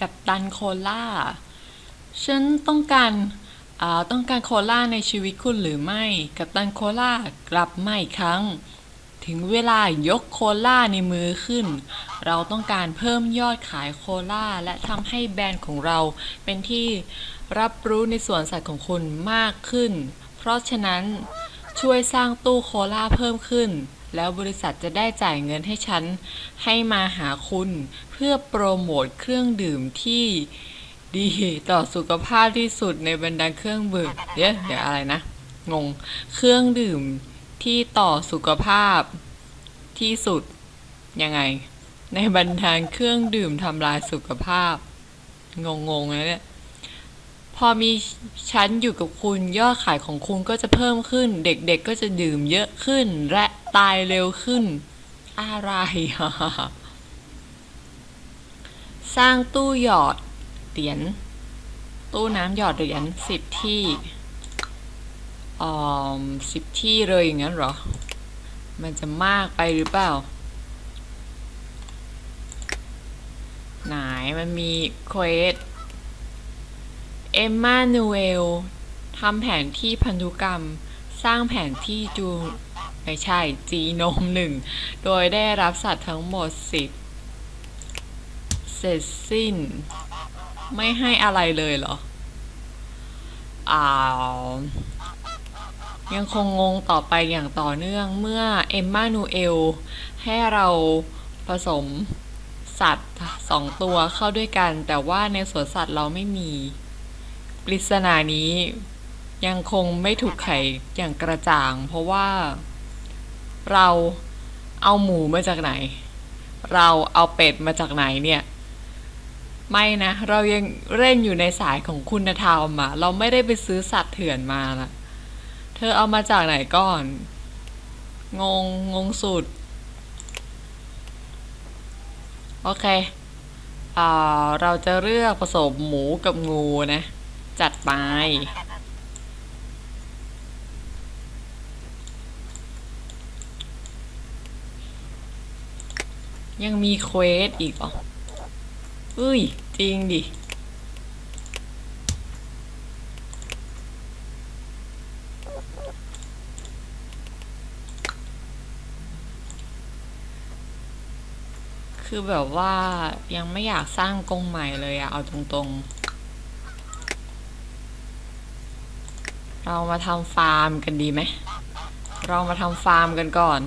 กับตันโคล่า ฉันต้องการาต้องการโคล่าในชีวิตคุณหรือไม่ กับตันโคล่ากลับมาอีกครั้ง ถึงเวลายกโคล่าในมือขึ้น เราต้องการเพิ่มยอดขายโคล่าและทำให้แบรนด์ของเราเป็นที่รับรู้ในสวนสัตว์ของคุณมากขึ้น เพราะฉะนั้นช่วยสร้างตู้โคล่าเพิ่มขึ้น แล้วบริษัทจะได้จ่ายเงินให้ฉัน ให้มาหาคุณ เพื่อโปรโมทเครื่องดื่มที่ดีต่อสุขภาพที่สุดในบรรดาเครื่องดื่มเดี๋ยวเดี๋ยวอะไรนะ งง เครื่องดื่มที่ต่อสุขภาพที่สุด ยังไง ในบรรดาเครื่องดื่มทำลายสุขภาพ งงงๆนะเนี่ยพอมีชั้นอยู่กับคุณยอดขายของคุณก็จะเพิ่มขึ้น เด็กๆก็จะดื่มเยอะขึ้นและ ตายเร็วขึ้น อะไร สร้างตู้หยอดเหรียญ ตู้น้ำหยอดเหรียญสิบที่อ่อสิบที่เลยอย่างนั้นเหรอ มันจะมากไปหรือเปล่า ไหนมันมีเควสเอมมานูเอลทำแผนที่พันธุกรรม สร้างแผนที่จู ไม่ใช่จีโนมหนึ่งโดยได้รับสัตว์ทั้งหมดสิบเสร็จสิ้น ไม่ให้อะไรเลยเหรอ อ้าว ยังคงงงต่อไปอย่างต่อเนื่องเมื่อเอมมานูเอล ให้เราผสมสัตว์สองตัวเข้าด้วยกัน แต่ว่าในสวนสัตว์เราไม่มีปริศนานี้ยังคงไม่ถูกไขอย่างกระจ่าง เพราะว่า เราเอาหมูมาจากไหน เราเอาเป็ดมาจากไหนเนี่ยไม่นะ เรายังเล่นอยู่ในสายของคุณธรรมอะเราไม่ได้ไปซื้อสัตว์เถื่อนมานะเธอเอามาจากไหนก่อน งง งงสุด โอเคอ่าเราจะเลือกผสมหมูกับงูนะ จัดไป ยังมีเควสอีกเหรออุ้ย จริงดิ คือแบบว่ายังไม่อยากสร้างกรงใหม่เลยอะเอาตรงๆ เรามาทำฟาร์มกันดีไหม เรามาทำฟาร์มกันก่อน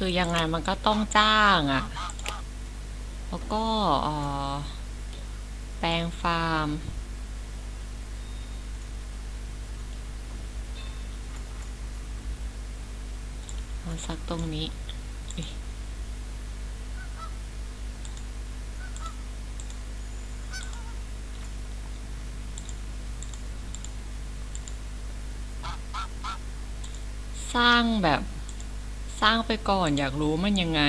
คือยังไงมันก็ต้องจ้างอะ่ะ แล้วก็แปลงฟาร์มเอาสักตรงนี้สร้างแบบ สร้างไปก่อนอยากรู้มันยังไง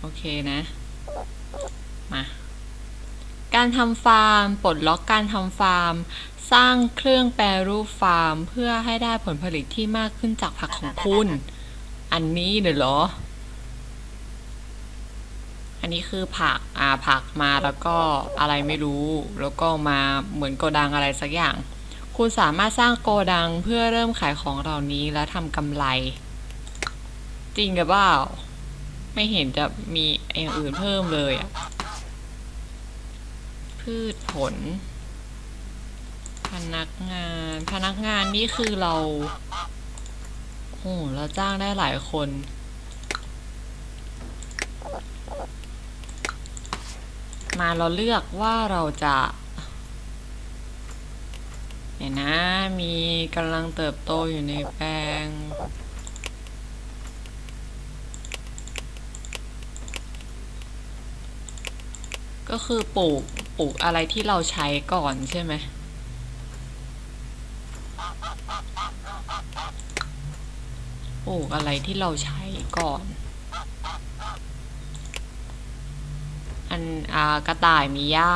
โอเคนะ มา การทำฟาร์ม ปลดล็อกการทำฟาร์ม สร้างเครื่องแปรรูปฟาร์ม เพื่อให้ได้ผลผลิตที่มากขึ้นจากผักของคุณ อันนี้เดี๋ยวหรอ อันนี้คือผัก อ่าผักมาแล้วก็อะไรไม่รู้ แล้วก็มาเหมือนโกดังอะไรสักอย่าง คุณสามารถสร้างโกดังเพื่อเริ่มขายของเหล่านี้และทำกำไร จริงกับเปล่าไม่เห็นจะมีอย่างอื่นเพิ่มเลยอะพืชผล พนักงาน พนักงานนี่คือเราโอ้เราจ้างได้หลายคน มาเราเลือกว่าเราจะเนี่ยนะ มีกำลังเติบโตอยู่ในแปลง ก็คือปลูกปลูกอะไรที่เราใช้ก่อนใช่ไหมปลูกอะไรที่เราใช้ก่อน อันอากระต่ายมีหญ้า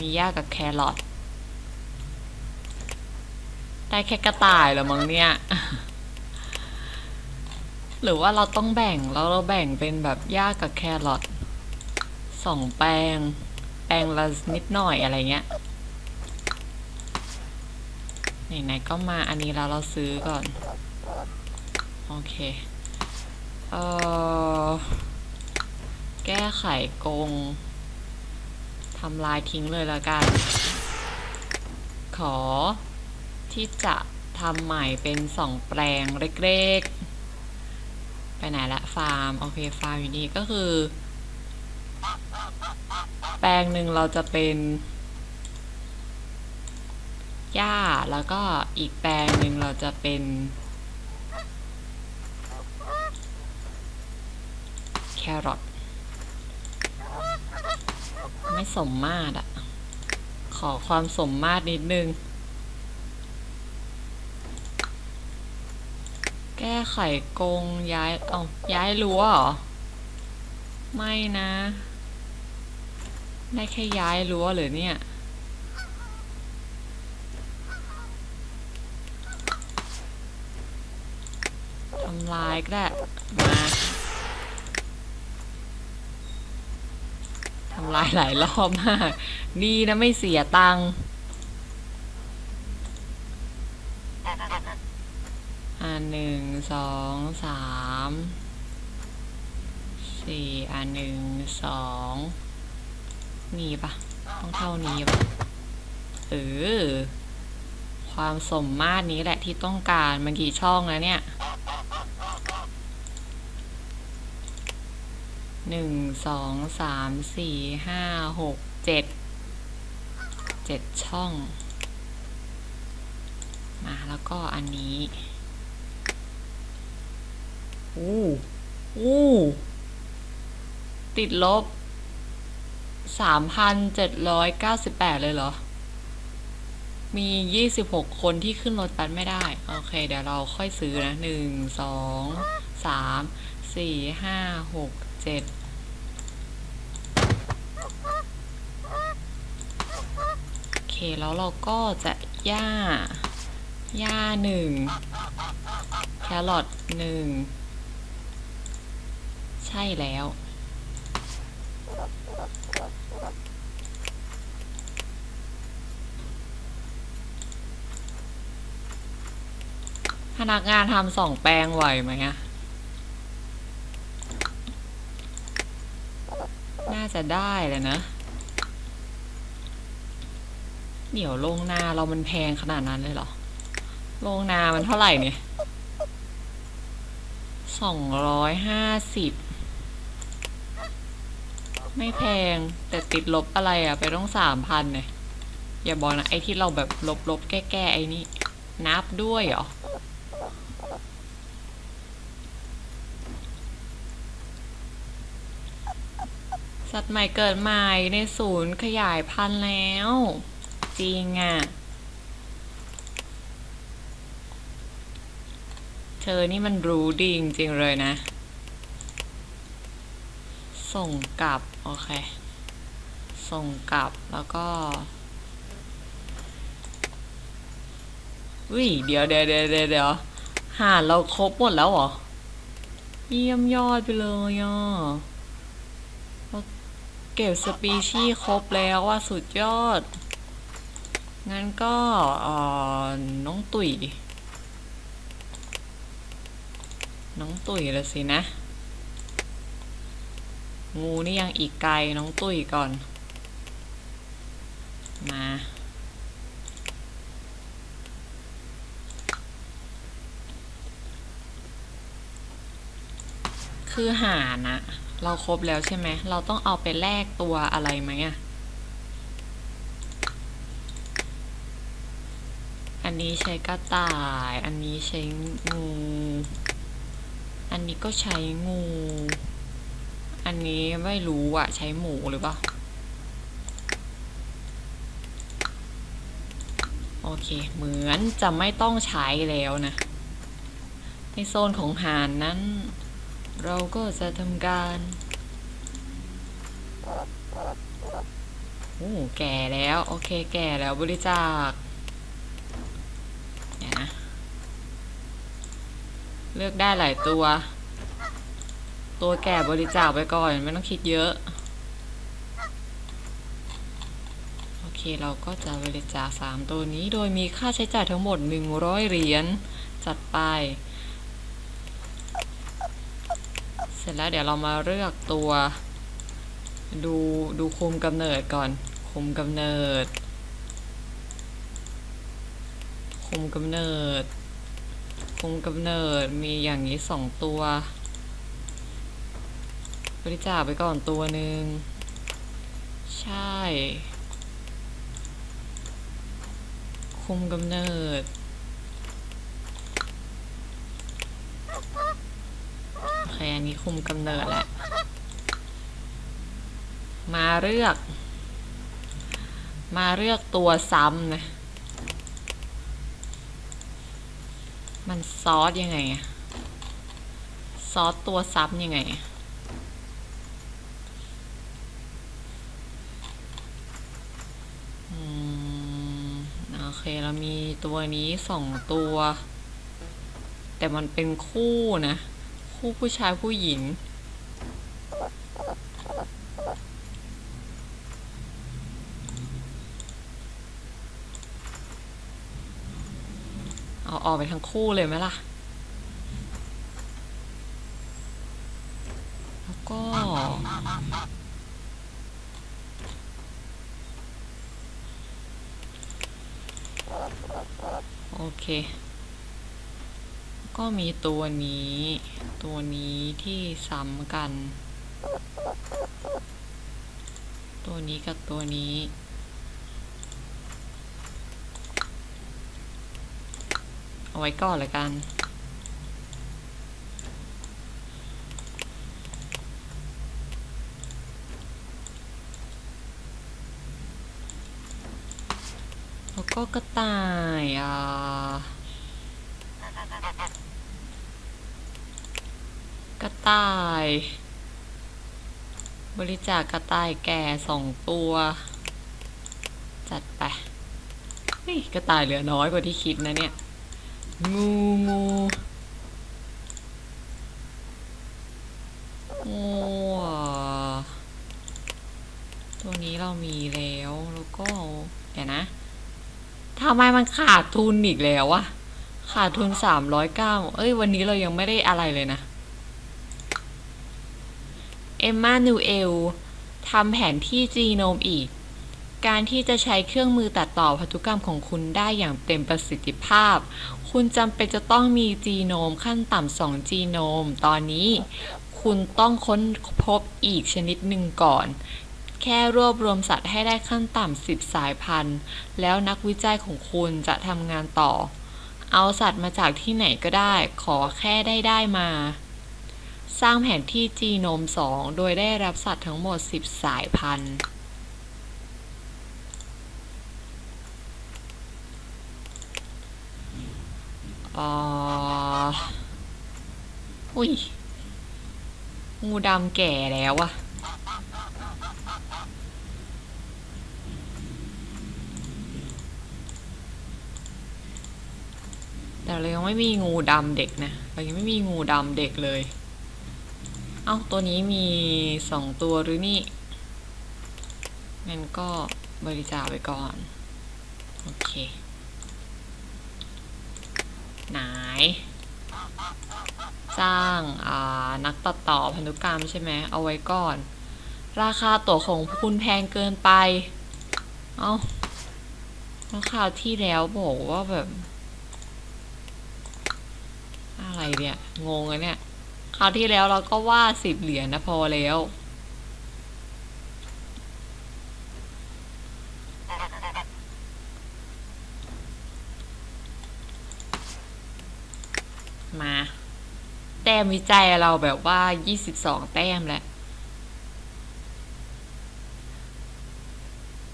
มีหญ้ากับแครอทได้แค่กระต่ายเหรอมั้งเนี่ย หรือว่าเราต้องแบ่งแล้วเราแบ่งเป็นแบบหญ้ากับแครอท สองแปลง แปลงละนิดหน่อยอะไรเงี้ยไหนๆก็มาอันนี้แล้วเราซื้อก่อน โอเค เออแก้ไขกงทำลายทิ้งเลยล้วกัน ขอที่จะทำใหม่เป็นสองแปลงเล็กๆ ไปไหนละฟาร์ม โอเค ฟาร์มอยู่นี่ก็คือ ปลงหนึ่งเราจะเป็นหญ้าแล้วก็อีกแปลงหนึ่งเราจะเป็น แครอทไม่สมมาตรอะขอความสมมาตรนิดนึง แก้ไขกงย้าย เอาย้ายรั้วเหรอ ไม่นะ ได้แค่ย้ายรั้วหรือเนี่ย ทำลายก็ได้ มา ทำลายหลายรอบมาก ดีนะไม่เสียตังค์อ่าหนึ่งสองสามสี่อ่าหนึ่งสอง มีปะต้องเท่านี้ปะเออ ความสมมาตรนี้แหละที่ต้องการมันกี่ช่องแล้วเนี่ยหนึ่งสองสามสี่ห้าหกเจ็ดเจ็ดช่องมาแล้วก็อันนี้อู้อู้ติดลบ สามพันเจ็ดร้อยเก้าสิบแปดเลยเหรอ มียี่สิบหกคนที่ขึ้นรถบัสไม่ได้ โอเค เดี๋ยวเราค่อยซื้อนะหนึ่งสองสามสี่ห้าหกเจ็ดโอเค แล้วเราก็จะย่า ย่าหนึ่งแครอทหนึ่งใช่แล้ว พนักงานทำสองแปลงไหวไหมอะน่าจะได้แหละนะ เดี๋ยวโรงนาเรามันแพงขนาดนั้นเลยเหรอ โรงนามันเท่าไหร่เนี่ยสองร้อยห้าสิบ ไม่แพงแต่ติดลบอะไรอะไปต้องสามพันเนี่ย อย่าบอกนะ ไอ้ที่เราแบบลบลบๆแก้แก้ๆ ไอ้นี่ นับด้วยเหรอ สัตว์ใหม่เกิดใหม่ในศูนย์ขยายพันธุ์แล้ว จริงอะ่ะ เธอนี่มันรู้ดีจริงๆเลยนะ ส่งกลับ โอเค ส่งกลับแล้วก็อุ้ยเดี๋ยวเดี๋ยวเดี๋ยวเดี๋ยวหาเราครบหมดแล้วเหรอ เยี่ยมยอดไปเลยอะ เก็บสปีชีส์ครบแล้วว่าสุดยอด งั้นก็น้องตุ๋ย น้องตุ๋ยละสินะ งูนี่ยังอีกไกลน้องตุ๋ยก่อน มาคือหานะ เราครบแล้วใช่ไหม เราต้องเอาไปแลกตัวอะไรไหมอะอันนี้ใช้กระต่าย อันนี้ใช้งู อันนี้ก็ใช้งู อันนี้ไม่รู้อะใช้หมูหรือเปล่า โอเค เหมือนจะไม่ต้องใช้แล้วนะ ในโซนของหารนั้น เราก็จะทำการโอ้แก่แล้ว โอเค แก่แล้วบริจาคเดี๋ยนะเลือกได้หลายตัว ตัวแก่บริจาคไปก่อน ไม่ต้องคิดเยอะ โอเค เราก็จะบริจาคสามตัวนี้ โดยมีค่าใช้จ่ายทั้งหมด 100 เหรียญ จัดไป เสร็จแล้วเดี๋ยวเรามาเลือกตัวดูดูคุมกำเนิดก่อน คุมกำเนิด คุมกำเนิด คุมกำเนิดมีอย่างนี้สองตัวบริจาคไปก่อนตัวหนึ่งใช่ คุมกำเนิด โอเคอันนี้คุมกำเนิดแหละ มาเลือก มาเลือกตัวซ้ำนะ มันซอสยังไงอะซอสตัวซ้ำยังไงอะอืมโอเค เรามีตัวนี้สองตัว แต่มันเป็นคู่นะ คู่ผู้ชายผู้หญิง เอาออกไปทั้งคู่เลยไหมล่ะ แล้วก็โอเค ก็มีตัวนี้ ตัวนี้ที่ซ้ำกัน ตัวนี้กับตัวนี้ เอาไว้ก่อนเลยกันแล้วก็กระต่ายอ่า กระต่าย บริจาคกระต่ายแก่สองตัว จัดไปเฮ้ยกระต่ายเหลือน้อยกว่าที่คิดนะเนี่ย งูงูงูตัวนี้เรามีแล้วแล้วก็เดี๋ยวนะทำไมมันขาดทุนอีกแล้วอะขาดทุนสามร้อยเก้าเอ้ย วันนี้เรายังไม่ได้อะไรเลยนะ เอมมานูเอลทำแผนที่จีโนมอีก การที่จะใช้เครื่องมือตัดต่อพันธุกรรมของคุณได้อย่างเต็มประสิทธิภาพ คุณจำเป็นจะต้องมีจีโนมขั้นต่ำสองจีโนม ตอนนี้ คุณต้องค้นพบอีกชนิดหนึ่งก่อน แค่รวบรวมสัตว์ให้ได้ขั้นต่ำสิบสายพันธุ์ แล้วนักวิจัยของคุณจะทำงานต่อ เอาสัตว์มาจากที่ไหนก็ได้ ขอแค่ได้ได้มา สร้างแผนที่จีโนม 2 โดยได้รับสัตว์ทั้งหมด 10 สายพันธุ์ อุ้ย งูดำแก่แล้วอะแต่เรายังไม่มีงูดำเด็กนะ เรายังไม่มีงูดำเด็กเลย เอ้าตัวนี้มีสองตัวหรือนี่งั้นก็บริจาคไปก่อน โอเค ไหน จ้างอ่านักตัดต่อพันธุกรรมใช่ไหม เอาไว้ก่อน ราคาตั๋วของคุณแพงเกินไป เอ้าแล้วคราวที่แล้วบอกว่าแบบ อะไรเนี่ย งงอะเนี่ย คราวที่แล้วเราก็ว่าสิบเหรียญนะพอแล้ว มา แต้มวิจัยเราแบบว่า22แต้มแหล้ว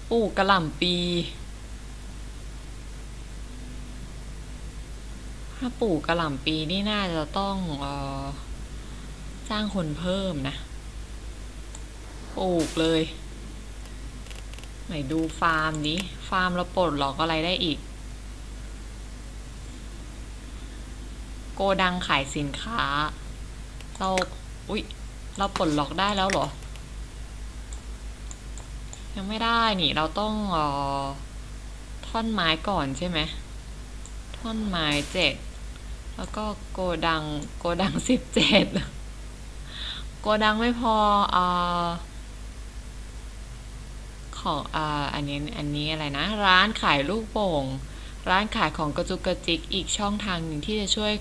ปลูกกระหล่ำปี ถ้าปลูกกระหล่ำปีนี่น่าจะต้องเออ จ้างคนเพิ่มนะ ปลูกเลย ไหนดูฟาร์มนี้ ฟาร์มเราปลดล็อกอะไรได้อีก โกดังขายสินค้า เรา อุ๊ย เราปลดล็อกได้แล้วเหรอ ยังไม่ได้นี่ เราต้องออท่อนไม้ก่อนใช่ไหม ท่อนไม้เจ็ดแล้วก็โกดังโกดังสิบเจ็ด โกดังไม่พออของออันนี้อันนี้อะไรนะ ร้านขายลูกโป่ง ร้านขายของกระจุกกระจิกอีกช่องทางหนึ่งที่จะช่วย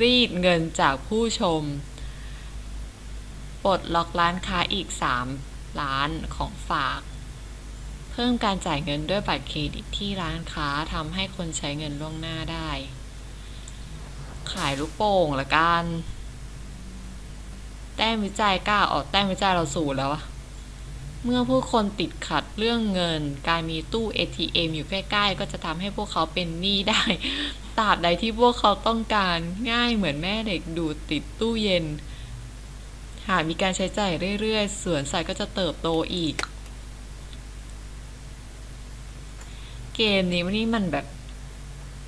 รีดเงินจากผู้ชม ปลดล็อกร้านค้าอีก 3 ล้านของฝาก เพิ่มการจ่ายเงินด้วยบัตรเครดิตที่ร้านค้าทำให้คนใช้เงินล่วงหน้าได้ ขายลูกโป่งละกัน แต้มวิจัยกล้าออกแต้มวิจัยเราสูญแล้วอะเมื่อผู้คนติดขัดเรื่องเงิน การมีตู้ ATM อยู่ใกล้ๆ ก็จะทำให้พวกเขาเป็นหนี้ได้ ตราบใดที่พวกเขาต้องการง่ายเหมือนแม่เด็กดูดติดตู้เย็น หากมีการใช้จ่ายเรื่อยๆ สวนสัตว์ก็จะเติบโตอีก เกมนี้มันนี่มันแบบ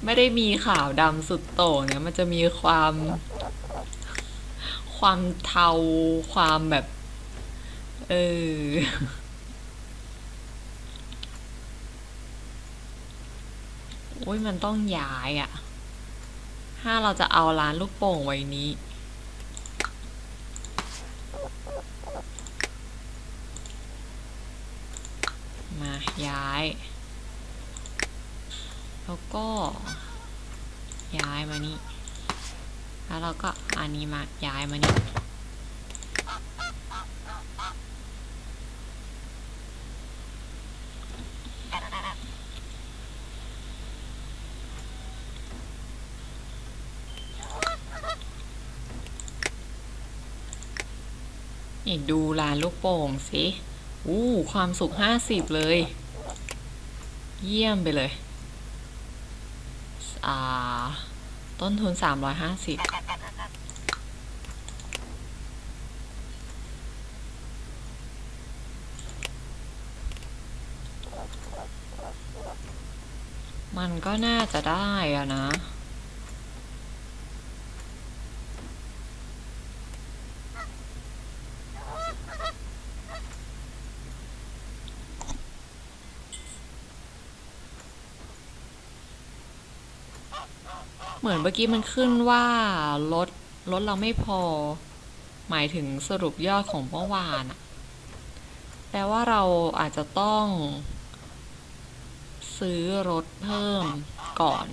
ไม่ได้มีข่าวดำสุดโต่งเนี่ย มันจะมีความ ความเทาความแบบ เออ โอ้ยมันต้องย้ายอะ่ะ ถ้าเราจะเอาร้านลูกโป่งไว้นี้ มาย้าย แล้วก็ ย้ายมานี่ แล้วเราก็อันนี้มาย้ายมานี่นี่ดูร้านลูกโป่งสิ อู้ ความสุขห้าสิบเลย เยี่ยมไปเลย อ่า ต้นทุนสามร้อยห้าสิบมันก็น่าจะได้อะนะ มือนเมื่อกี้มันขึ้นว่ารถรถเราไม่พอ หมายถึงสรุปยอดของเมื่อวานอะแปลว่าเราอาจจะต้อง ซื้อรถเพิ่มก่อน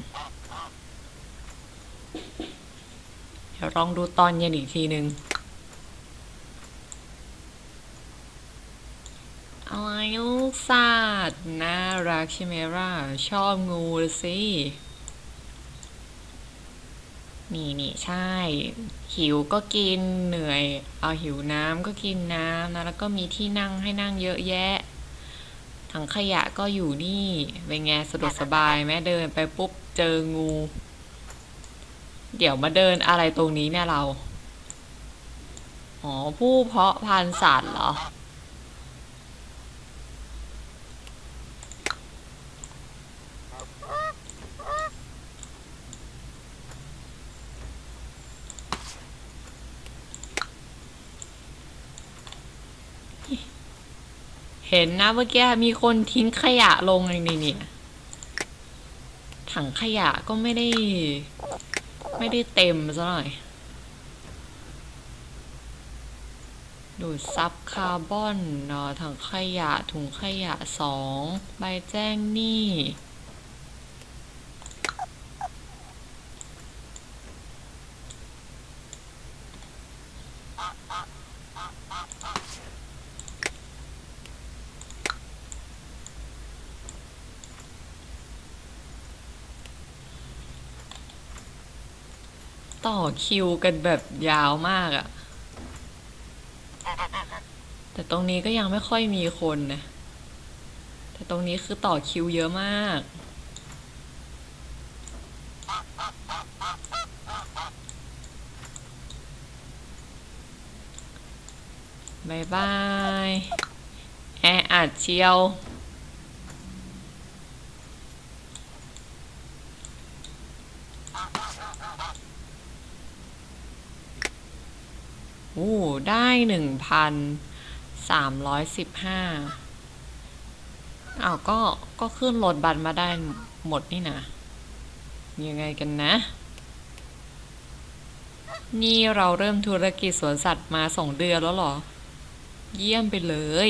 เดี๋ยวลองดูตอนเย็นอีกทีหนึ่งอะไรลูกสัตว์น่ารักใช่ไหมล่ะชอบงูสิ นี่นี่ใช่ หิวก็กินเหนื่อย เอาหิวน้ำก็กินน้ำนะแล้วก็มีที่นั่งให้นั่งเยอะแยะ ถังขยะก็อยู่นี่เป็นไงสะดวกสบายไหมเดินไปปุ๊บเจองู เดี๋ยวมาเดินอะไรตรงนี้เนี่ยเรา อ๋อ ผู้เพาะพันธุ์สัตว์เหรอ เห็นนะเมื่อกี้มีคนทิ้งขยะลงในนี่นี่ถังขยะก็ไม่ได้ ไม่ได้เต็มซะหน่อย ดูดซับคาร์บอนเนาะถังขยะถุงขยะสองใบแจ้งหนี้ คิวกันแบบยาวมากอะแต่ตรงนี้ก็ยังไม่ค่อยมีคนนะ แต่ตรงนี้คือต่อคิวเยอะมาก บายบาย แออัดเชียว หนึ่งพันสามร้อยสิบห้าอ้าวก็ก็ขึ้นรถบัตรมาได้หมดนี่นะยังไงกันนะ นี่เราเริ่มธุรกิจสวนสัตว์มาสองเดือนแล้วหรอ เยี่ยมไปเลย